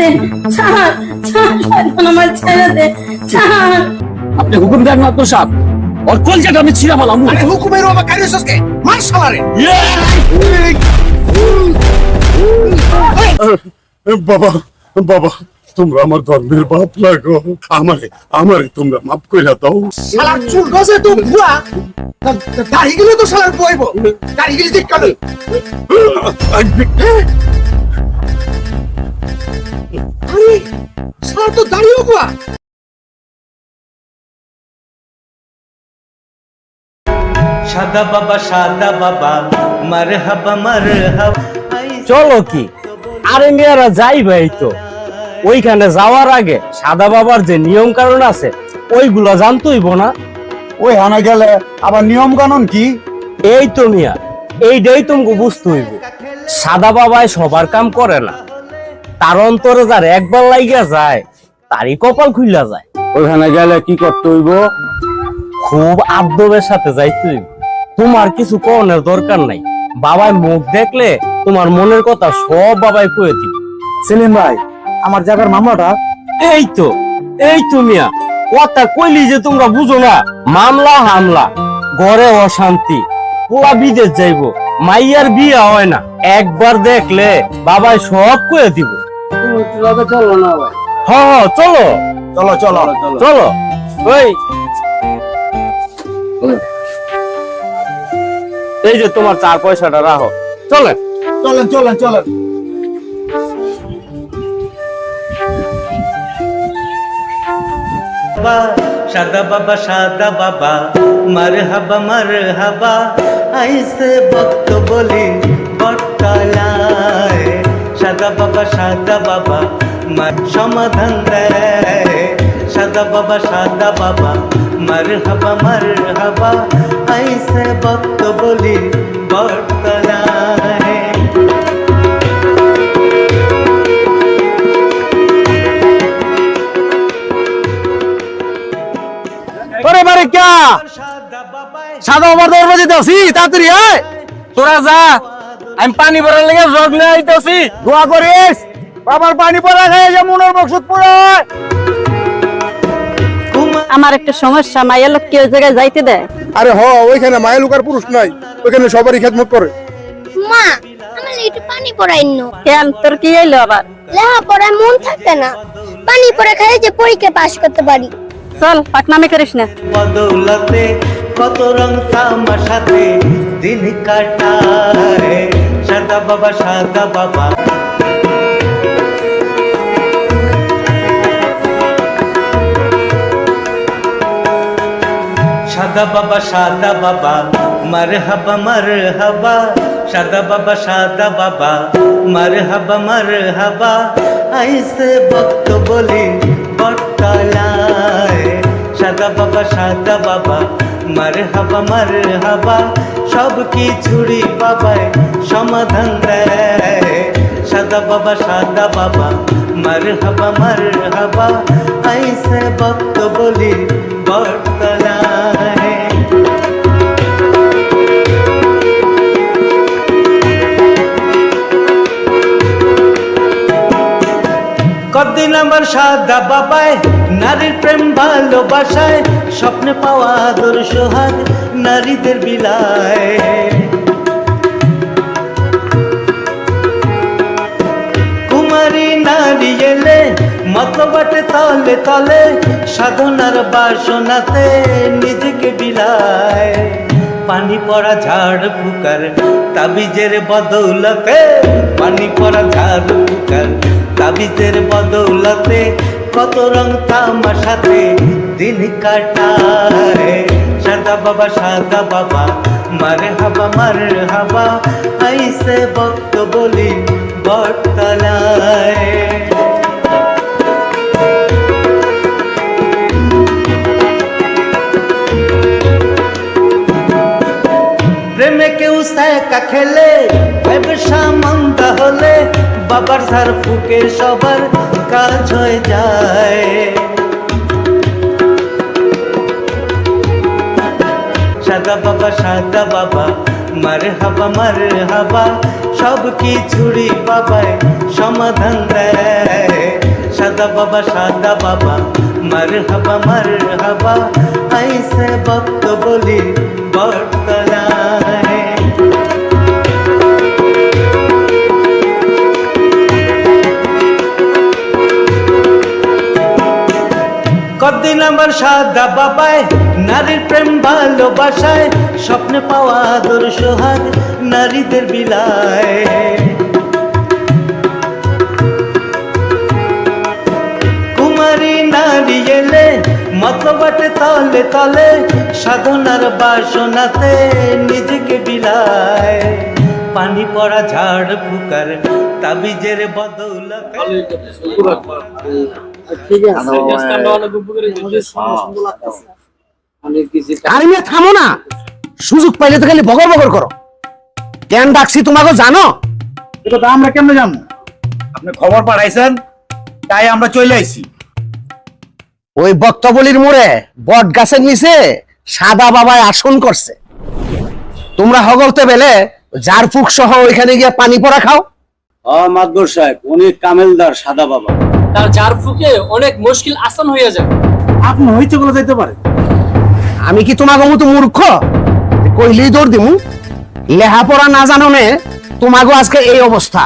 দে ছাড় ছাড় শয়তান আমার ছেড়ে দে ছাড়। আপনি হুকুম দেন না তো সাহেব ওর কলজাটা আমি ছিঁড়া বলাম আরে হুকুমের বাবা কারিসকে মার শালারে বাবা বাবা তোমরা আমার ধর্মের বাপ লাগো আমারে আমারে তোমরা মাফ কইরা দাও। শালার চুল গজে তো ভুয়া। দাড়ি গেলে তো শালার বইব। দাড়ি গেলে ঠিক কালো আরে শালার তো দাড়িও ভুয়া সাদা বাবা সাদা বাবা মারহাবা মারহাবা। চলো কি? আরে মেয়েরা যাইবে এই তো। ওইখানে যাওয়ার আগে সাদা বাবার যে নিয়ম কারণ আছে ওইগুলো জানতইব না। ওই হানা গেলে আবার নিয়ম কানুন কি? এই তো মিয়া এইটাই তোমাকে বুঝতে হইব। সাদা বাবাই সবার কাম করে না। তার অন্তরে যার একবার লাইগা যায় তারই কপাল খুইলা যায়। ওইখানে গেলে কি করতে হইব? খুব আদবের সাথে যাইতে হইব। তোমার কিছু কনের দরকার নাই। বাবাই মুখ দেখলে তোমার মনের কথা সব বাবাই কয়ে দিবে। সেলিম ভাই আমার জায়গার মামলাটা? এই তো এই তো মিয়া কথা কইলি যে তোমরা বুঝো না। মামলা হামলা ঘরে অশান্তি পোলা বিদেশ যাইবো মাইয়ার বিয়ে হয় না। একবার দেখলে বাবাই সব কয়ে দিব। চলো না ভাই। হ হ, চলো। চলো চলো। চলো ওই। এই যে তোমার চার পয়সাটা রাখো। চলে চলেন চলেন চলেন। সাদা বাবা সাদা বাবা সাদা বাবা মারহাবা মারহাবা আইসে ভক্ত বলি। সাদা বাবা সাদা বাবা মার সমাধান দেয়। সাদা বাবা সাদা বাবা মারহাবা মারহাবা আইসে ভক্ত বলি বটতলায় ওরে বারে কা? সাদা বাবার দরবাজে দাসি তাড়াতাড়ি আয় তোরা যা। আমি পানি ভরার লেগে জগ নিয়ে আইতাছি। দোয়া করিস। বাবার পানি পড়া খাই যে মনের মকসুদ পুরো। আমার একটা সমস্যা মাইয়া লোক কেউ জায়গায় যাইতে দেয়? আরে হ ওইখানে মায়ের লোকার পুরুষ নাই ওইখানে সবারই খেদমত করে। মা আমার একটু পানি পড়াই নো। কেন তোর কি এলো আবার? লেহা পড়ায় মন থাকে না। পানি পড়ে খাই যে পরীক্ষা পাশ করতে পারি। চল পাটনামে করিস না। কত রং তামাশাতে দিন কাটায়। সাদা বাবা সাদা বাবা। সাদা বাবা সাদা বাবা মার হাবা মার হাবা সাদা বাবা সাদা বাবা মার হাবা মার হাবা আইসে ভক্ত বলি, বটতলায়। সাদা বাবা সাদা বাবা মার হাবা মার হাবা সব কিছুরই বাবায় সমাধান দেয়। সাদা বাবা সাদা বাবা মার হাবা মার হাবা আইসে ভক্ত বলি কদিন আমার সাদা বাবায় নারীর প্রেম ভালোবাসায় স্বপ্নে পাওয়া আদর সোহাগ নারীদের বিলায়। কুমারী নারী এলে, মতবাটে তলে তলে, সাধনার বাসনাতে নিজেকে বিলায়। পানি পড়া ঝাড় ফুকার তাবিজের বদৌলতে, পানি পড়া ঝাড় ফুকার তাবিজের বদৌলতে কত রং তামাশাতে দিন কাটায়। সাদা বাবা সাদা বাবা, মারে হাবা মারে হাবা, আইসে ভক্ত বলি বটতলায়। প্রেমে কেউ সায়কা খেলে, ব্যবসা মন্দা হলে বাবার সার ফুকে সবার কাজ হয়ে যায়। সাদা বাবা সাদা বাবা মার হাবা মার হাবা সব কিছুরই বাবায় সমাধান দেয়। সাদা বাবা সাদা বাবা মার হাবা মার হাবা আইসে বক্ত বলি বর্তলায় আমার সাদা বাবায়, নারীর প্রেম ভালোবাসায়, স্বপ্নে পাওয়া আদর সোহাগ নারীদের বিলায়। কুমারী নারী এলে, মতবাটে তলে তলে, সাধনার বাসনাতে নিজেকে বিলায়। পানি পড়া ঝাড় ফুকার তাবিজের বদৌলতে আরে মেয়ে থামো না। সুযোগ পাইলে তো খালি বগর বগর করো। কেন ডাকছি তোমাকে জানো? এটা তো আমরা কেমনে জানব? আপনি খবর পাঠাইছেন তাই আমরা চলে আইছি। ওই বক্তবলির মোড়ে বট গাছের নিচে সাদা বাবায় আসন করছে। তোমরা হগলতে বেলে জারফুক সহ ওইখানে গিয়ে পানি পড়া খাও। মাদবর সাহেব অনেক কামেলদার সাদা বাবা। তার জার ফুকে অনেক মুশকিল আসান হয়ে যায়। আপনি হইতে বলে যাইতে পারে আমি কি তোমাকে মতো মূর্খ? কইলেই দৌড় দিমু। লেহাপড়া না জানো নে তোমাকে আজকে এই অবস্থা।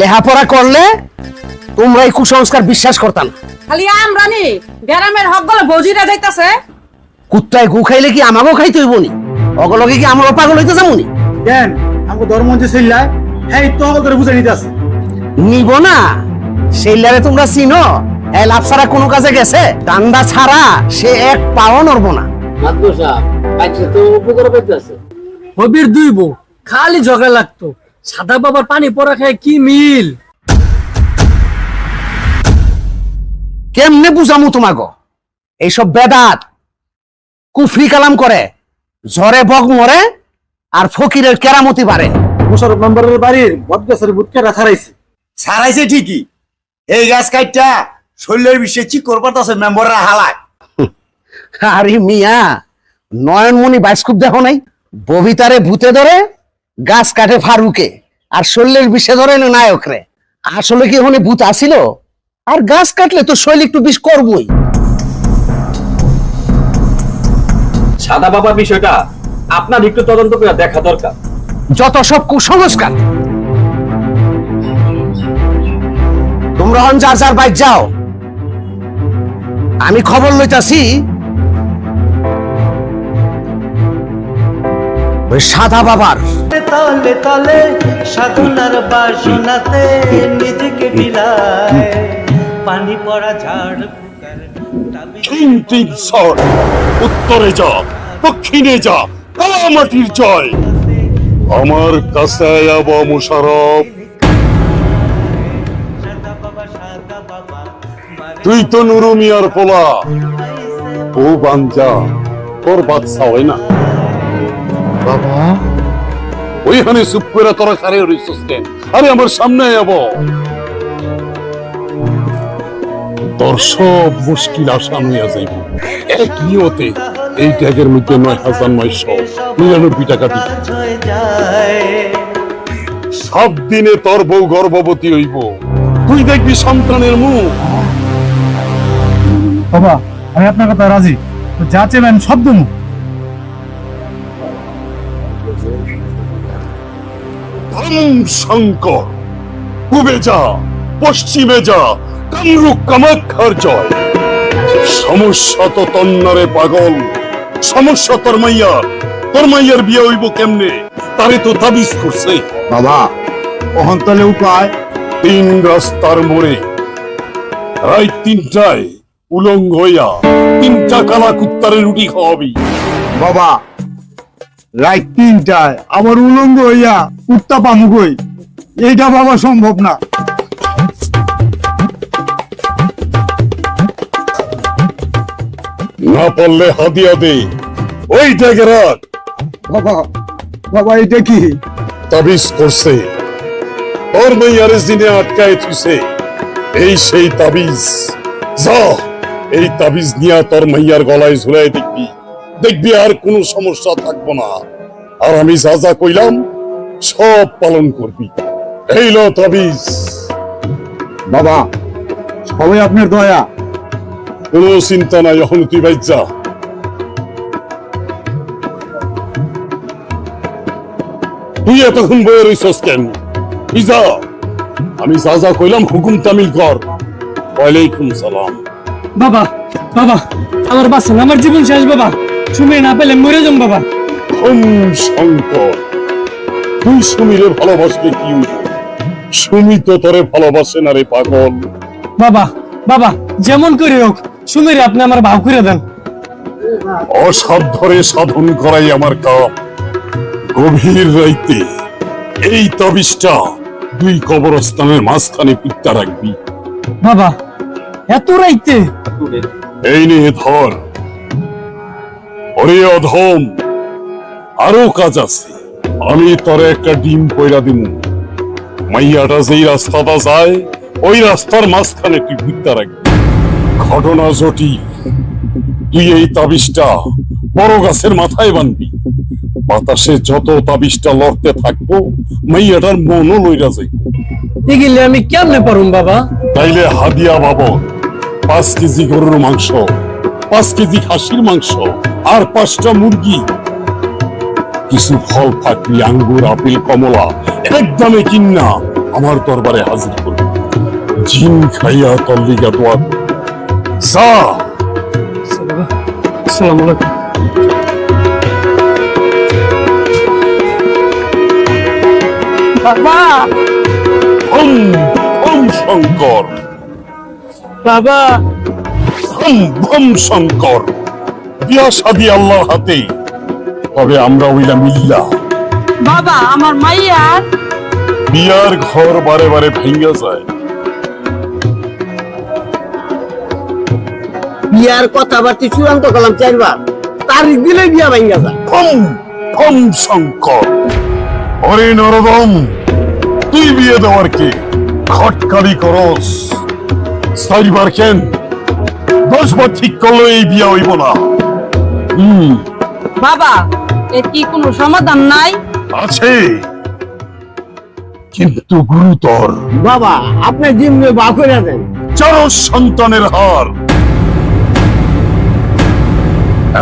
লেহাপড়া করলে তোমরা এই কুসংস্কার বিশ্বাস করতাম না। খালি আমরানি গ্রামের হক গলে বজিরা যাইতাছে। কুত্তায় গু খাইলে কি আমাকেও খাইতে হইব নি অগলগে কি আমারও পাগল হইতে যাব নি দেন আমাকে ধর্ম যে ছিল্লায় হ্যাঁ তো আমাদের বুঝে নিতে আছে। নিব না। সেইলারে তোমরা চিনো? এ লাভ ছাড়া কোনো কাজে গেছে? দান্দা ছাড়া সে এক পাও নড়ব না। হবির দুই বউ খালি ঝগড়া লাগতো। সাদা বাবার পানি পড়া খায় কি মিল? কেমনে বুঝামু তোমাকে এইসব বেদাত কুফরি কালাম করে ঝরে বক মরে আর ফকিরের কেরামতি বাড়ে। মুশারফ নম্বরের বাড়ির বদগাছের বুটকেরা ছাড়াইছে? সারাইছে ঠিকই এই গাছ কাটটা শরীরের বিষয়ে কি করবার আছে মেম্বাররা হালায়। আরে মিয়া নয়নমণি বাইস্কুপ দেখো নাই? ববিতারে ভূতে ধরে গাছ কাটে ফারুকে আর শৈলের বিষে ধরে না নায়ক রে আসলে কি ওখানে ভূত আসিল? আর গাছ কাটলে তো শৈল একটু বিষ করবই। সাদা বাবার বিষয়টা আপনার একটু তদন্ত করে দেখা দরকার। যত সব কুসংস্কার। তোমরা হন যার যার বাইর যাও। আমি খবর লইতাছি ওই সাদা বাবার। তলে তলে সাধনার বাসনাতে নিজেকে বিলায় পানি পড়া ঝাড় ফুকার তাবিজের তিন সর উত্তরে যা দক্ষিণে যা কালামাটির জয়। আমার কাছে আব মুশারফ। তুই তো নুরু মিয়ার পোলা। ও বাঞ্জা তোর বাদশা হয় না। বাবা? ওইখানে চুপ করে তোরা খারে রইছিস কেন? আরে আমার সামনে আব তোর সব মুশকিল আসান হইয়া যাইব। এক নিয়তে এই ট্যাগের মধ্যে নয় হাজার নয়শো। নিরানব্বই টাকা দিবি। সব দিনে তোর বউ গর্ভবতী হইব। তুই দেখবি সন্তানের মুখ। বাবা আমি আপনার কথা রাজি। তো যা চেবেন সব দেবো। শঙ্কর পূবে যা পশ্চিমে যা কামরূপ কামাক্ষার জয়। সমস্যা তো তন্নারে পাগল সমস্যা তোর মাইয়ার তোর মাইয়ার বিয়ে হইব কেমনে? তারে তো তাবিজ করছে। বাবা ওহন তলে উপায়? তিন রাস্তার মোড়ে রাত তিনটায়। উলঙ্গ হইয়া তিনটা কালা কুত্তারে রুটি খাওয়াবি। বাবা রাত তিনটায় আমার উলঙ্গ হইয়া পামুকই এইটা বাবা সম্ভব না। না পারলে হাদিয়া দে। ওই রাখ। বাবা বাবা এটা কি? তাবিজ করছে। তোর মেয়ারে জিনে আটকায় থুইছে। এই সেই তাবিজ। যা। এই তাবিজ নিয়া তোর মাইয়ার গলায় ঝুলাই দেখবি। দেখবি আর কোনো সমস্যা থাকব না। আর আমি যা যা কইলাম সব পালন করবি। এই লো তাবিজ। বাবা সবাই আপনার দয়া। কোনো চিন্তা নাই এখন তুই বাইর যা তুই এতক্ষণ বয়ে রইছস কেন? তুই যা? আমি যা যা কইলাম হুকুম তামিল কর। ওয়ালাইকুম সালাম। বাবা বাবা আমার বাসন আমার জীবন শেষ বাবা। সুমির না পেলে মরে যাম বাবা। ওম শঙ্কর তুই সুমিরে ভালোবাসলে কি? সুমি তো তোরে ভালোবাসে না রে পাগল। বাবা বাবা যেমন করে হোক সুমির আপনি আমার ভাব করে দেন। অসাধ্যরে সাধন করাই আমার কাম। গভীর রাইতে এই তবিজটা দুই কবরস্থানের মাঝখানে পিত্তা রাখবি। বাবা এত রাইতে? এই নে ধর। ওরে অধম আরও কাজ আছে। আমি তোরে একটা ডিম কইরা দিমু। মাইয়াটা যেই রাস্তাটা যায় ওই রাস্তার মাঝখানে তুই পিত্তা রাখবি। ঘটনা জটিল। তুই এই তাবিজটা বড় গাছের মাথায় বানবি। বাতাসে যত তাবিজটা লড়তে থাকব মাইয়াটার মনও লইরা যাইব। এগুলি আমি কেমনে পারুম বাবা? তাইলে হাদিয়া বাবদ পাঁচ কেজি গরুর মাংস পাঁচ কেজি খাসির মাংস আর পাঁচটা মুরগি। কিছু ফল থাকলে আঙ্গুর আপেল কমলা একদমে কিন্না আমার দরবারে হাজির করবে জিন খাইয়া তল্লিগা দোয়া করবে। যা। আসসালামু আলাইকুম। বাবা! হম হম শঙ্কর। বাবা। হম শঙ্কর। বিয়া সাদি আল্লাহর হাতে। তবে আমরা ওইলা মিল্লা বাবা আমার মাইয়ার বিয়ার ঘর বারে বারে ভেঙ্গে যায়। বিয়ার কথাবার্তি চূড়ান্ত করলাম চারবার। তারিখ দিলে বিয়া ভাঙ্গা যায়। ফম ফম শঙ্কর। ওরে নরদম তুই বিয়ে দেওয়ার কে? খটকালি করস। কেন? দশবার ঠিক করল এই বিয়া হইব না। হুম। বাবা এর কি কোনো সমাধান নাই? আছে। কিন্তু গুরুতর। বাবা জিম্মে বা করে দেন চার সন্তানের হার।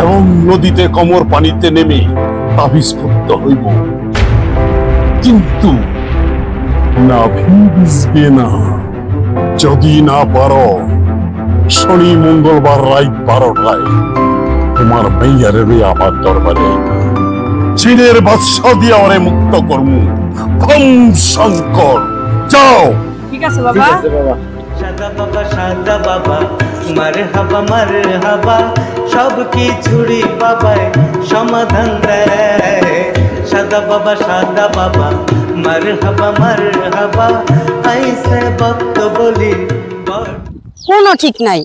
এবং নদীতে কমর পানিতে নেমে পড়তে হইব। কিন্তু না ভিজবে না। যদি না পারো শনি মঙ্গলবার রাত বারোটায় তোমার মেয়ারে আমার দরবারে চীনের বাদশাহ দিয়া ওরে মুক্ত করমু। ভম শঙ্কর। যাও। ঠিক আছে বাবা। সাদা বাবা। সাদা বাবা মার হাবা মার হাবা সব কিছুরই বাবায় সমাধান দেয়। সাদা বাবা সাদা বাবা মার হাবা আইসে ভক্ত বলি কোনো ঠিক নাই।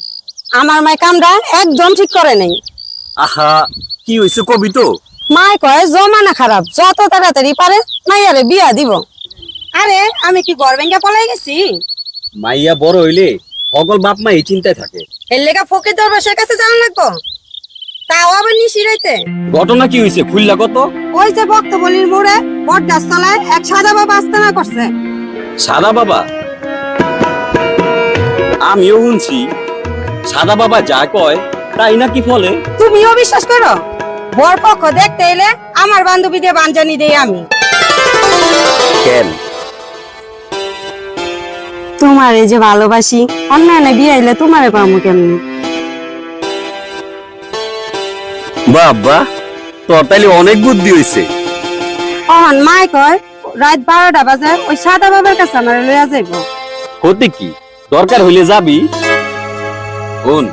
আমার মায় কামটা একদম ঠিক করে নাই। আহা কি হয়েছে কবি তো? মায় কয় জমানা খারাপ যত তাড়াতাড়ি পারে মাইয়ারে বিয়া দিব। আরে আমি কি ঘর ভেঙ্গা পলাই গেছি? মাইয়া বড় হইলে সকল বাপ মা এই চিন্তায় থাকে। এর লেগা ফকির দরবাসের কাছে যাওয়া লাগবো? তাও আবার নিশিরাইতে ঘটনা কি হয়েছে খুললা কত? ওই যে ভক্ত মোড়ে বট তলায় এক সাদা বাবা আস্তানা করছে। সাদা বাবা? আমিও শুনছি। সাদা বাবা যা কয় তাই নাকি ফলে? তুমিও বিশ্বাস করো? বর পক্ষ দেখতে এলে আমার বান্ধবী দিয়ে বানজানি দেই আমি। কেন? তোমার এই যে ভালোবাসি অন্যান্য বিয়ে এলে তোমারে পাবো কেমনি? বাবা তোর তাইলে অনেক বুদ্ধি হয়েছে অহন মাই কয় রাত বারোটা বাজে ওই সাদা বাবার কাছে আমার লইয়া যাইব। হতে কি? দরকার হইলে যাবি। কোন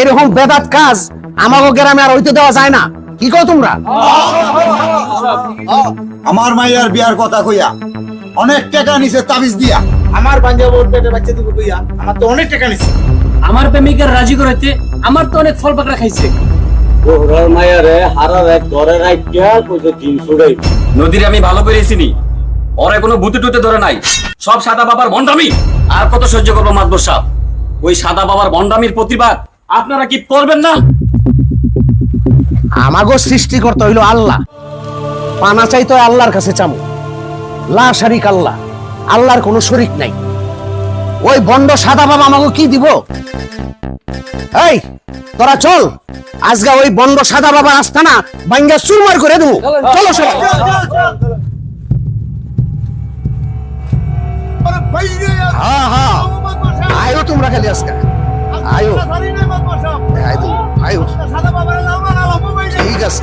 এরকম বেদাত কাজ আমাকে গ্রামে আর হইতে দেওয়া যায় না। কি কো তোমরা? আমার মাইয়ার বিয়ার কথা কইয়া অনেক টাকা নিছে তাবিজ দিয়া। আমার পাঞ্জাব ওর পেটে বাচ্চা দিব কইয়া আমার তো অনেক টাকা নিছে। আমার প্রেমিকার রাজি করাইতে আমার তো অনেক ফল পাকড়া খাইছে। ওরার মায়ারে হারার এক ঘরে রাখিয়া কইছে দিন ছুড়াই। নদীর আমি ভালো করে চিনি। ওরে কোনো ভূতে টুতে ধরে নাই। সব সাদা বাবার ভন্ডামি আর কত সহ্য করব মাতবর সাহ ওই সাদা বাবার ভণ্ডামির প্রতিবাদ আপনারা কি করবেন না? আমাগো সৃষ্টিকর্তা হইল আল্লাহ। পানা চাই তো আল্লাহর কাছে চামু। লা শারিক আল্লাহ। আল্লাহর কোনো শরিক নাই। ওই বন্ড সাদা বাবা আমাকে কি দিব? এই, তোরা চল। আজকে ওই বন্ড সাদা বাবার আস্তানা ভাঙ্গা চুরমার করে দেবো। চলো সবাই। হ্যাঁ হ্যাঁ। আয়ো তোমরা খালি আজকে। আয়ো। আয়ো ঠিক আছে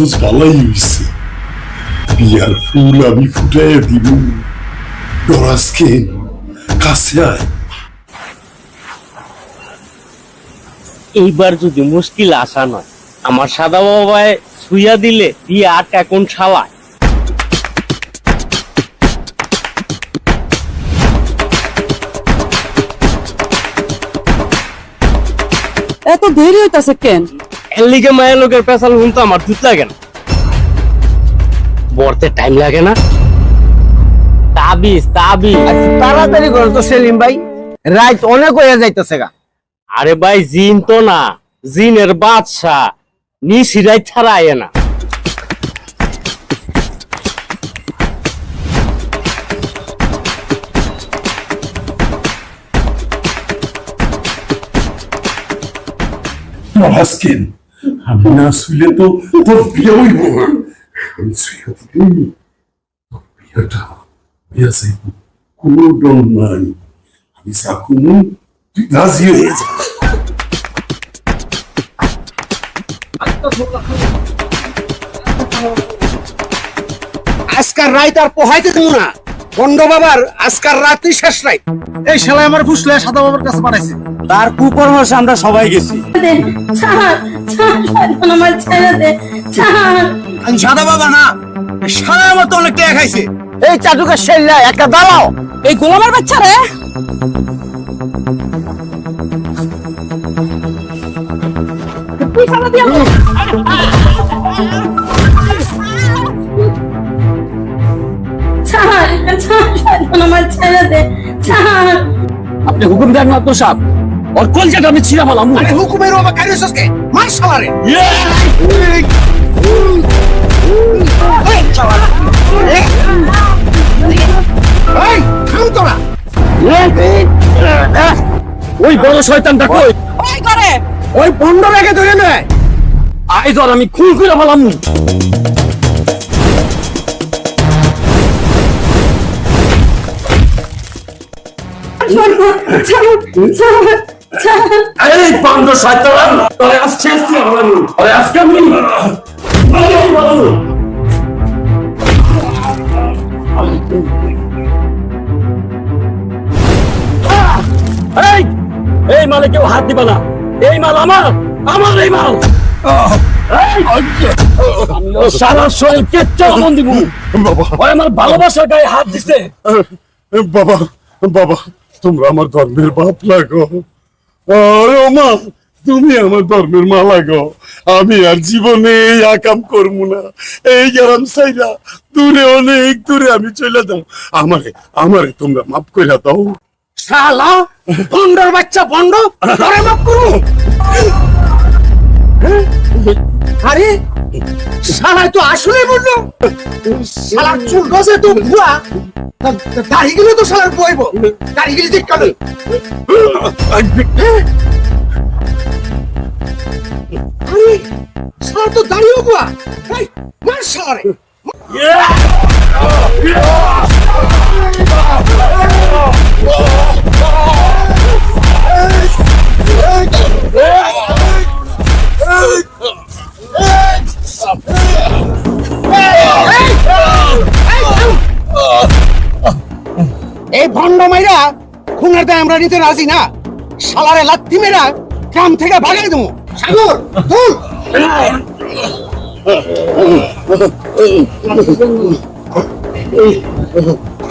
আইসোস ভালাই হইছে। বিয়ার ফুল আমি ফুটাইয়া দিব। ডরাস কেন কাছে আয়। এইবার যদি মুশকিল আসা নয় আমার সাদা বাবায় ছুইয়া দিলে দিয়ে আট এখন শালায়। এত দেরি হইতাছে কেন? এর লিগে মায়ের লোকের পেশাল শুনতো আমার জুত লাগে না। বরতে টাইম লাগে না। তাবিজ তাবিজ। তাড়াতাড়ি করো তো সেলিম ভাই। রাত অনেক হয়ে যাইতেছে গা। আরে ভাই জিন তো না। জিনের বাদশা নিশিরাই ছাড়া আয় না। আমি না তো তোর বিয়ে হইব। তোর কোনো ডর নাই। আমি সাকুমু তুই রাজি যা। আজকার রাত আর পোহাইতে দেবো না। বন্ড বাবার আজকার রাতই শেষ রাত এই শালা আমার ফুসলে সাদা বাবার কাছে পাঠাইছে তার কুকর্মশে আমরা সবাই গেছি আমার আমি সাদা বাবা না সাদা তো অনেক টাকা খাইছে এই চাটুকা সেল্লা একটা দাঁড়াও এই গোলামের বাচ্চা রে ছাড় ছাড় শয়তান আমার ছেড়ে দে ছাড় আপনি হুকুম দেন না তো সাহেব। ওর কলজাটা আমি ছিঁড়া আরে হুকুমের বাবা কারিসকে মার সালারে। এই থাম তোরা। ওই বড় শয়তানটা কই? ওই করে ওই বন্ড রেখে ধরে নেয় আইজ আর আমি খুন করে মালাম এই পান্ড শয়তান তোরে আজকে আজকে মালাম আরে আজকে আমি এই এই মালে কেউ হাত দিবা না। এই মাল আমার আমার এই মাল। সারা শরীর কেচ্চা মন দিব। বাবা। আমার ভালোবাসার গায়ে হাত দিছে। বাবা বাবা। তোমরা আমার ধর্মের বাপ লাগো আরে মা তুমি আমার ধর্মের মালা গো। আমি আর জীবনে এই আকাম করব না। এই গ্রাম সাইরা দূরে, অনেক দূরে আমি চলে যাও। আমারে আমারে তোমরা মাফ করে দাও। শালা বাচ্চা করু আরে শালা তো আসলে বলল শালার চুল গজে তো ভুয়া। দাড়িগুলো তো শালার বইব দাড়িগুলি ঠিক আরে শালা তো দাড়িও ভুয়া এই, মার শালারে এই ভণ্ড মাইরা খুনের দায় আমরা নিতে রাজি না। শালারে লাত্তি মেরা গ্রাম থেকে ভাগাই দেবো। সাগর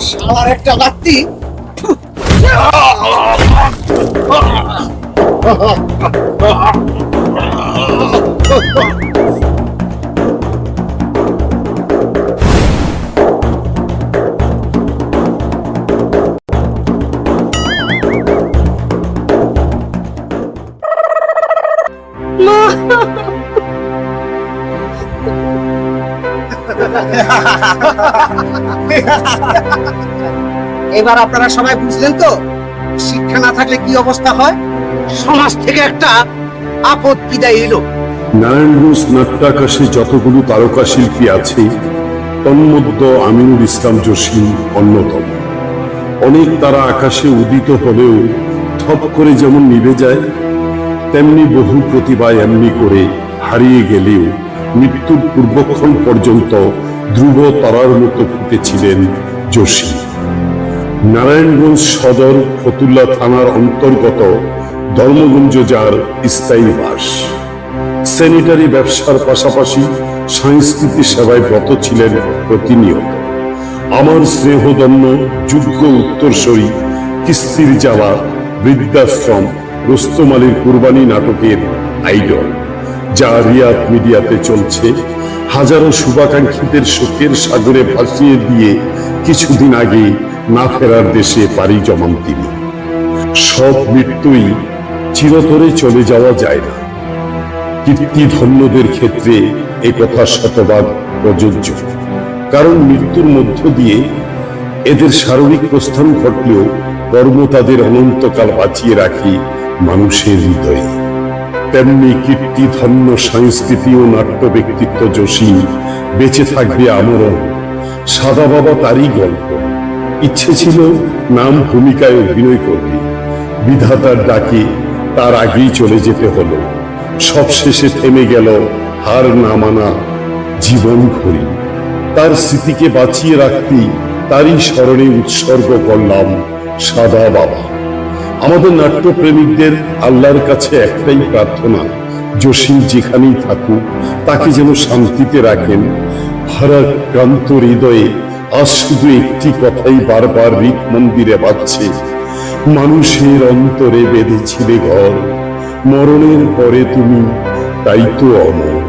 শালার একটা লাত্তি। এবার আপনারা সবাই বুঝলেন তো, শিক্ষা না থাকলে কি অবস্থা হয়? সমাজ থেকে একটা আপদ বিদায় এলো। নারায়ণগঞ্জ নাট্যাকাশে যতগুলো তারকা শিল্পী আছে, তন্মধ্যে আমিনুল ইসলাম জসিম অন্যতম। অনেক তারা আকাশে উদিত হলেও থপ করে যেমন নিভে যায়, তেমনি বহু প্রতিভা এমনি করে হারিয়ে গেলেও মৃত্যুর পূর্বক্ষণ পর্যন্ত ধ্রুব তারার মতো ফুটেছিলেন জসিম নারায়ণগঞ্জ সদর ফতুল্লা থানার অন্তর্গত ধর্মগঞ্জ যার স্থায়ী বাস। স্যানিটারি ব্যবসার পাশাপাশি সংস্কৃতি সেবায় ব্রত ছিলেন প্রতিনিয়ত। আমার স্নেহদন্য যোগ্য উত্তরসূরি কিস্তির জ্বালা, বৃদ্ধাশ্রম রুস্তম আলীর কুরবানি নাটকের আইডল, যা রিয়াদ মিডিয়াতে চলছে। হাজারো শুভাকাঙ্ক্ষীদের শোকের সাগরে ভাসিয়ে দিয়ে কিছুদিন আগে না ফেরার দেশে পাড়ি জমান তিনি। সব মৃত্যুই চিরতরে চলে যাওয়া যায় না। কীর্তি ধন্যদের ক্ষেত্রে এ কথা শতভাগ প্রযোজ্য। কারণ মৃত্যুর মধ্য দিয়ে এদের শারীরিক প্রস্থান ঘটলেও কর্ম তাদের অনন্তকাল বাঁচিয়ে রাখে মানুষের হৃদয়ে। তেমনি কীর্তি ধন্য সংস্কৃতি ও নাট্য ব্যক্তিত্ব যোশী বেঁচে থাকবে আমরণ। সাদা বাবা তারই গল্প। ইচ্ছে ছিল নাম ভূমিকায় অভিনয় করবে। বিধাতার ডাকে তার আগেই চলে যেতে হলো। সবশেষে থেমে গেল হার না মানা জীবন ঘড়ি তার স্মৃতিকে বাঁচিয়ে রাখতেই তারই স্মরণে উৎসর্গ করলাম সাদা বাবা। আমাদের নাট্যপ্রেমিকদের আল্লাহর কাছে একটাই প্রার্থনা, জসিম যেখানেই থাকুক, তাকে যেন শান্তিতে রাখেন। ভারাক্রান্ত হৃদয়ে আজ শুধু একটি কথাই বারবার রিক মন্দিরে বাজছে। মানুষের অন্তরে বেঁধেছিলে ঘর, মরণের পরে তুমি, তাই তো অমর।